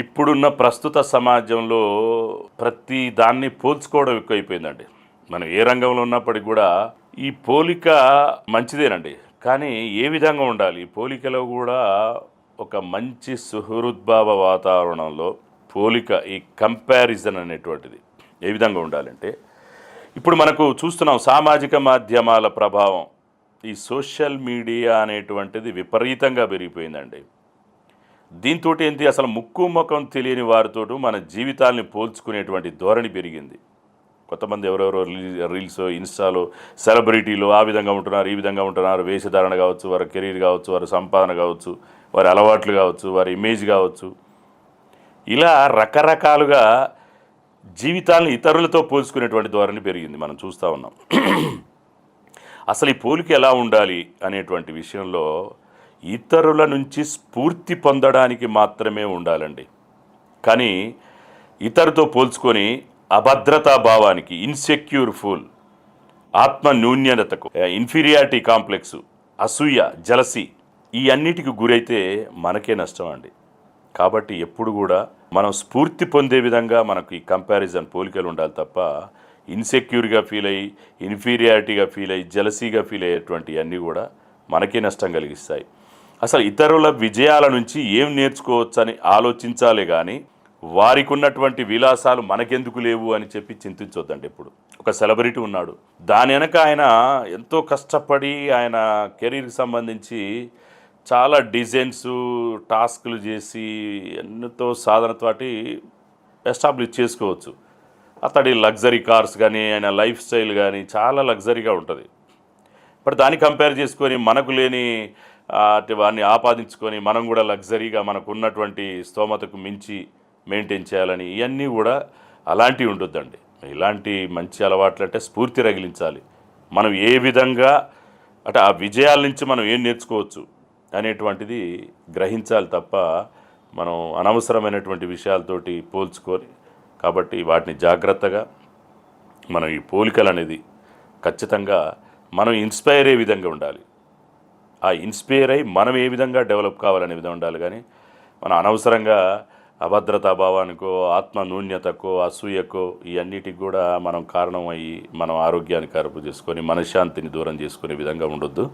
ఇప్పుడున్న ప్రస్తుత సమాజంలో ప్రతి దాన్ని పోల్చుకోవడం ఎక్కువైపోయిందండి. మనం ఏ రంగంలో ఉన్నప్పటికీ కూడా ఈ పోలిక మంచిదేనండి. కానీ ఏ విధంగా ఉండాలి? ఈ పోలికలో కూడా ఒక మంచి సుహృద్భావ వాతావరణంలో పోలిక ఈ కంపారిజన్ అనేటువంటిది ఏ విధంగా ఉండాలంటే ఇప్పుడు మనకు చూస్తున్నాం సామాజిక మాధ్యమాల ప్రభావం. ఈ సోషల్ మీడియా అనేటువంటిది విపరీతంగా పెరిగిపోయిందండి. దీంతో ఏంటి? అసలు ముక్కు ముఖం తెలియని వారితో మన జీవితాల్ని పోల్చుకునేటువంటి ధోరణి పెరిగింది. కొంతమంది ఎవరెవరో రీల్- రీల్స్ ఇన్స్టాలో సెలబ్రిటీలు ఆ విధంగా ఉంటున్నారు ఈ విధంగా ఉంటున్నారు. వేషధారణ కావచ్చు వారి కెరీర్ కావచ్చు వారి సంపాదన కావచ్చు వారి అలవాట్లు కావచ్చు వారి ఇమేజ్ కావచ్చు. ఇలా రకరకాలుగా జీవితాలను ఇతరులతో పోల్చుకునేటువంటి ధోరణి పెరిగింది. మనం చూస్తూ ఉన్నాం. అసలు ఈ పోలిక ఎలా ఉండాలి అనేటువంటి విషయంలో ఇతరుల నుంచి స్ఫూర్తి పొందడానికి మాత్రమే ఉండాలండి. కానీ ఇతరుతో పోల్చుకొని అభద్రతా భావానికి ఇన్సెక్యూర్ ఫుల్ ఆత్మ న్యూన్యతకు ఇన్ఫీరియారిటీ కాంప్లెక్స్ అసూయ జలసి ఈ అన్నిటికి గురైతే మనకే నష్టం అండి. కాబట్టి ఎప్పుడు కూడా మనం స్ఫూర్తి పొందే విధంగా మనకు ఈ కంపారిజన్ పోలికలు ఉండాలి తప్ప ఇన్సెక్యూర్గా ఫీల్ అయ్యి ఇన్ఫీరియారిటీగా ఫీల్ అయ్యి జలసీగా ఫీల్ అయ్యేటువంటి అన్నీ కూడా మనకే నష్టం కలిగిస్తాయి. అసలు ఇతరుల విజయాల నుంచి ఏం నేర్చుకోవచ్చని ఆలోచించాలే కానీ వారికి ఉన్నటువంటి విలాసాలు మనకెందుకు లేవు అని చెప్పి చింతించొద్దండి ఇప్పుడు ఒక సెలబ్రిటీ ఉన్నాడు. దాని వెనక ఆయన ఎంతో కష్టపడి ఆయన కెరీర్కి సంబంధించి చాలా డిజైన్స్ టాస్క్లు చేసి ఎన్నతో సాధనతోటి ఎస్టాబ్లిష్ చేసుకోవచ్చు. అతడి లగ్జరీ కార్స్ కానీ ఆయన లైఫ్ స్టైల్ కానీ చాలా లగ్జరీగా ఉంటుంది. బట్ దాన్ని కంపేర్ చేసుకొని మనకు లేని ఆ, వాడిని ఆపాదించుకొని మనం కూడా లగ్జరీగా మనకు ఉన్నటువంటి స్తోమతకు మించి మెయింటైన్ చేయాలని ఇవన్నీ కూడా అలాంటివి ఉండొద్దండి. ఇలాంటి మంచి అలవాట్లు అంటే స్ఫూర్తి రగిలించాలి. మనం ఏ విధంగా అంటే ఆ విజయాల నుంచి మనం ఏం నేర్చుకోవచ్చు అనేటువంటిది గ్రహించాలి తప్ప మనం అనవసరమైనటువంటి విషయాలతోటి పోల్చుకొని కాబట్టి వాటిని జాగ్రత్తగా మనం ఈ పోలికలు అనేది ఖచ్చితంగా మనం ఇన్స్పైర్ అయ్యే విధంగా ఉండాలి. ఆ ఇన్స్పైర్ అయ్యి మనం ఏ విధంగా డెవలప్ కావాలనే విధంగా ఉండాలి. కానీ మనం అనవసరంగా అభద్రతా భావానికో ఆత్మ నూన్యతకో అసూయకో ఇవన్నిటికి కూడా మనం కారణం అయ్యి మనం ఆరోగ్యాన్ని కరుపు చేసుకొని మనశ్శాంతిని దూరం చేసుకునే విధంగా ఉండొద్దు.